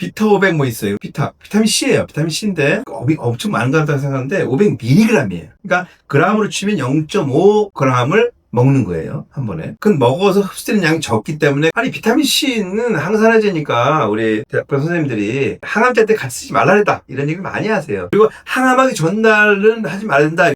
비타 500 뭐 있어요. 비타. 비타민 C예요. 비타민 C인데 엄청 많은 것 같다고 생각하는데 500mg이에요. 그러니까 그램으로 치면 0.5g을 먹는 거예요. 한 번에. 그건 먹어서 흡수되는 양이 적기 때문에 아니 비타민 C는 항산화제니까 우리 대학교 선생님들이 항암제 때 같이 쓰지 말라 그랬다. 이런 얘기를 많이 하세요. 그리고 항암하기 전날은 하지 말아야 된다.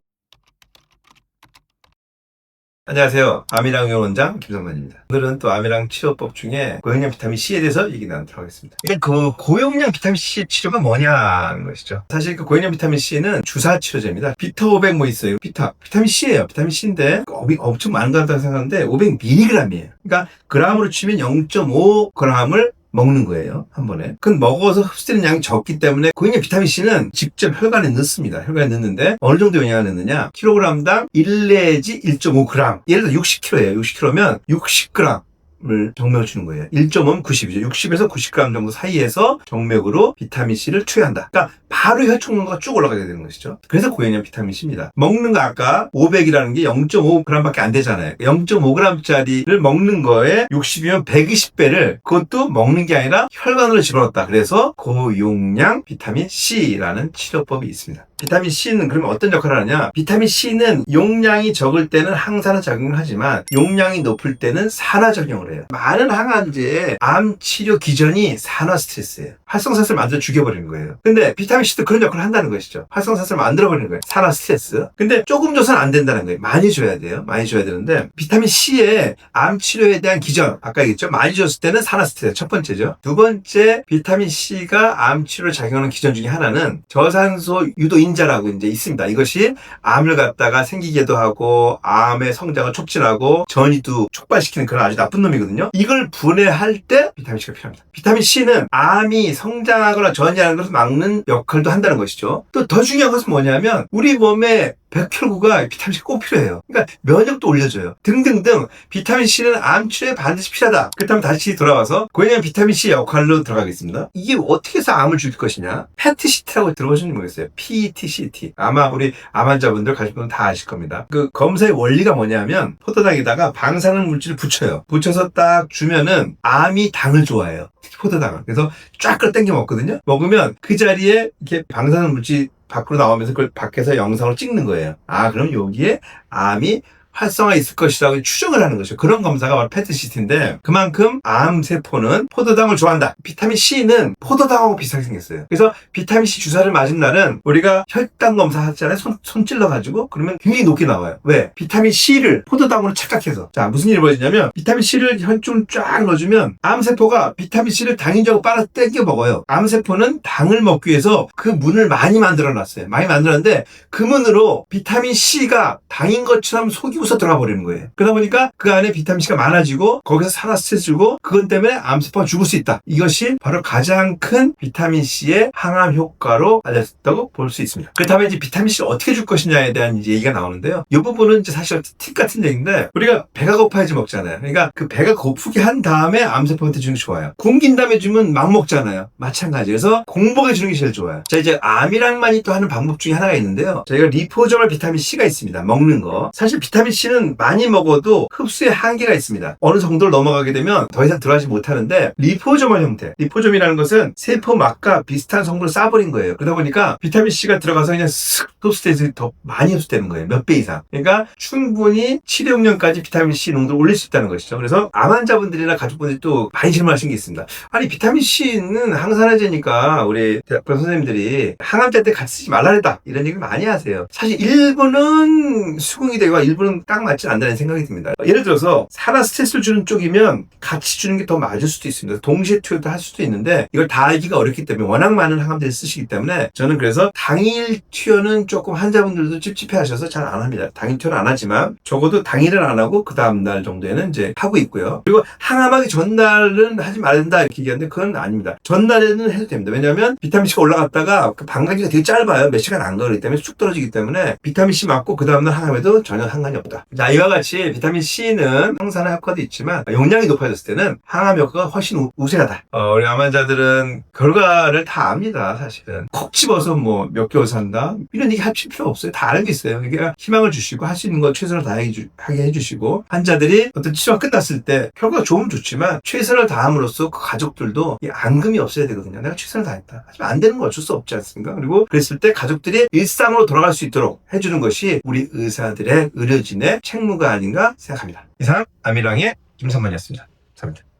안녕하세요. 아미랑 의원원장 김성만입니다. 오늘은 또 아미랑 치료법 중에 고용량 비타민 C에 대해서 얘기 나누도록 하겠습니다. 일단 그 고용량 비타민 C 치료가 뭐냐는 것이죠. 사실 그 고용량 비타민 C는 주사 치료제입니다. 비타 500 뭐 있어요. 비타. 비타민 C예요. 비타민 C인데 엄청 많은 것 같다고 생각하는데 500mg이에요. 그러니까 그램으로 치면 0.5g을 먹는 거예요. 한 번에. 그건 먹어서 흡수되는 양이 적기 때문에 고객님 비타민 C는 직접 혈관에 넣습니다. 혈관에 넣는데 어느 정도 영향을 넣느냐? 킬로그램당 1 내지 1.5g. 예를 들어 60kg예요. 60kg면 60g. 을 정맥을 주는 거예요. 1.5는 90이죠. 60에서 90g 정도 사이에서 정맥으로 비타민 C를 투여한다. 그러니까 바로 혈중 농도가 쭉 올라가게 되는 것이죠. 그래서 고용량 비타민 C입니다. 먹는 거 아까 500이라는 게 0.5g밖에 안 되잖아요. 0.5g짜리를 먹는 거에 60이면 120배를 그것도 먹는 게 아니라 혈관으로 집어넣었다. 그래서 고용량 비타민 C라는 치료법이 있습니다. 비타민 C는 그러면 어떤 역할을 하느냐? 비타민 C는 용량이 적을 때는 항산화 작용을 하지만 용량이 높을 때는 산화 작용을 해요. 많은 항암제의 암 치료 기전이 산화 스트레스예요. 활성산소를 만들어 죽여버리는 거예요. 근데 비타민 C도 그런 역할을 한다는 것이죠. 활성산소를 만들어버리는 거예요. 산화 스트레스. 근데 조금 줘서는 안 된다는 거예요. 많이 줘야 돼요. 많이 줘야 되는데 비타민 C의 암 치료에 대한 기전 아까 얘기했죠. 많이 줬을 때는 산화 스트레스 첫 번째죠. 두 번째 비타민 C가 암 치료를 작용하는 기전 중에 하나는 저산소 유도 인자라고 이제 있습니다. 이것이 암을 갖다가 생기게도 하고 암의 성장을 촉진하고 전이도 촉발시키는 그런 아주 나쁜 놈이거든요. 이걸 분해할 때 비타민 C가 필요합니다. 비타민 C는 암이 성장하거나 전이하는 것을 막는 역할도 한다는 것이죠. 또 더 중요한 것은 뭐냐면 우리 몸에 백혈구가 비타민 C가 꼭 필요해요. 그러니까 면역도 올려줘요. 등등등 비타민 C는 암 치료에 반드시 필요하다. 그렇다면 다시 돌아와서 고연형 비타민 C 역할로 들어가겠습니다. 이게 어떻게 해서 암을 죽일 것이냐? PET-CT라고 들어보셨는지 모르겠어요. PET-CT. 아마 우리 암 환자분들 가실 분은 다 아실 겁니다. 그 검사의 원리가 뭐냐면 포도당에다가 방사능 물질을 붙여요. 붙여서 딱 주면은 암이 당을 좋아해요. 포도당을. 그래서 쫙 끌어 당겨 먹거든요. 먹으면 그 자리에 이렇게 방사능 물질 밖으로 나오면서 그걸 밖에서 영상을 찍는 거예요. 아, 그럼 여기에 암이 활성화 있을 것이라고 추정을 하는 거죠. 그런 검사가 바로 페트시트인데 그만큼 암세포는 포도당을 좋아한다. 비타민 C는 포도당하고 비슷하게 생겼어요. 그래서 비타민 C 주사를 맞은 날은 우리가 혈당 검사 하잖아요. 손, 손 찔러가지고 그러면 굉장히 높게 나와요. 왜? 비타민 C를 포도당으로 착각해서. 자, 무슨 일이 벌어지냐면 비타민 C를 혈중을 쫙 넣어주면 암세포가 비타민 C를 당인적으로 빨아 땡겨 먹어요. 암세포는 당을 먹기 위해서 그 문을 많이 만들어 놨어요. 많이 만들었는데 그 문으로 비타민 C가 당인 것처럼 속이 부서 들어가 버리는 거예요. 그러다 보니까 그 안에 비타민 C가 많아지고 거기서 산화 스트레스 주고 그것 때문에 암세포가 죽을 수 있다. 이것이 바로 가장 큰 비타민 C의 항암 효과로 알려졌다고 볼 수 있습니다. 그렇다면 이제 비타민 C를 어떻게 줄 것이냐에 대한 이제 얘기가 나오는데요. 이 부분은 이제 사실 팁 같은 얘기인데 우리가 배가 고파야지 먹잖아요. 그러니까 그 배가 고프게 한 다음에 암세포한테 주는 게 좋아요. 굶긴 다음에 주면 막 먹잖아요. 마찬가지. 그래서 공복에 주는 게 제일 좋아요. 자 이제 암이랑만이 또 하는 방법 중에 하나가 있는데요. 저희가 리포저멀 비타민 C가 있습니다. 먹는 거. 사실 비타민 C는 많이 먹어도 흡수에 한계가 있습니다. 어느 정도를 넘어가게 되면 더 이상 들어가지 못하는데 리포조멀 형태. 리포점이라는 것은 세포 막과 비슷한 성분을 쌓아버린 거예요. 그러다 보니까 비타민 C가 들어가서 그냥 슥 흡수돼서 더 많이 흡수되는 거예요. 몇 배 이상. 그러니까 충분히 치료 용량까지 비타민 C 농도를 올릴 수 있다는 것이죠. 그래서 암 환자분들이나 가족분들이 또 많이 질문하신 게 있습니다. 아니 비타민 C는 항산화제니까 우리 대학교 선생님들이 항암제 때 같이 쓰지 말라 그랬다. 이런 얘기를 많이 하세요. 사실 일부는 수긍이 되고 일부는 딱 맞지 않다는 생각이 듭니다. 예를 들어서 산화 스트레스를 주는 쪽이면 같이 주는 게 더 맞을 수도 있습니다. 동시에 투여도 할 수도 있는데 이걸 다 알기가 어렵기 때문에 워낙 많은 항암제를 쓰시기 때문에 저는 그래서 당일 투여는 조금 환자분들도 찝찝해 하셔서 잘 안 합니다. 당일 투여는 안 하지만 적어도 당일은 안 하고 그 다음날 정도에는 이제 하고 있고요. 그리고 항암하기 전날은 하지 말아야 된다 이렇게 얘기하는데 그건 아닙니다. 전날에는 해도 됩니다. 왜냐하면 비타민C가 올라갔다가 그 방광기가 되게 짧아요. 몇 시간 안 가기 때문에 쑥 떨어지기 때문에 비타민C 맞고 그 다음날 항암에도 전혀 상관이 없다. 없다. 자, 이와 같이 비타민 C는 항산화 효과도 있지만 용량이 높아졌을 때는 항암 효과가 훨씬 우- 우세하다. 어, 우리 암 환자들은 결과를 다 압니다, 사실은. 콕 집어서 뭐 몇 개월 산다? 이런 얘기 할 필요 없어요. 다 알고 있어요. 그러니까 희망을 주시고 할 수 있는 거 최선을 다해 주- 하게 해주시고 환자들이 어떤 치료가 끝났을 때 결과가 좋으면 좋지만 최선을 다함으로써 그 가족들도 이 앙금이 없어야 되거든요. 내가 최선을 다했다. 하지만 안 되는 건 어쩔 수 없지 않습니까? 그리고 그랬을 때 가족들이 일상으로 돌아갈 수 있도록 해주는 것이 우리 의사들의 의료진 의 책무가 아닌가 생각합니다. 이상 아미랑의 김선만이었습니다. 감사합니다.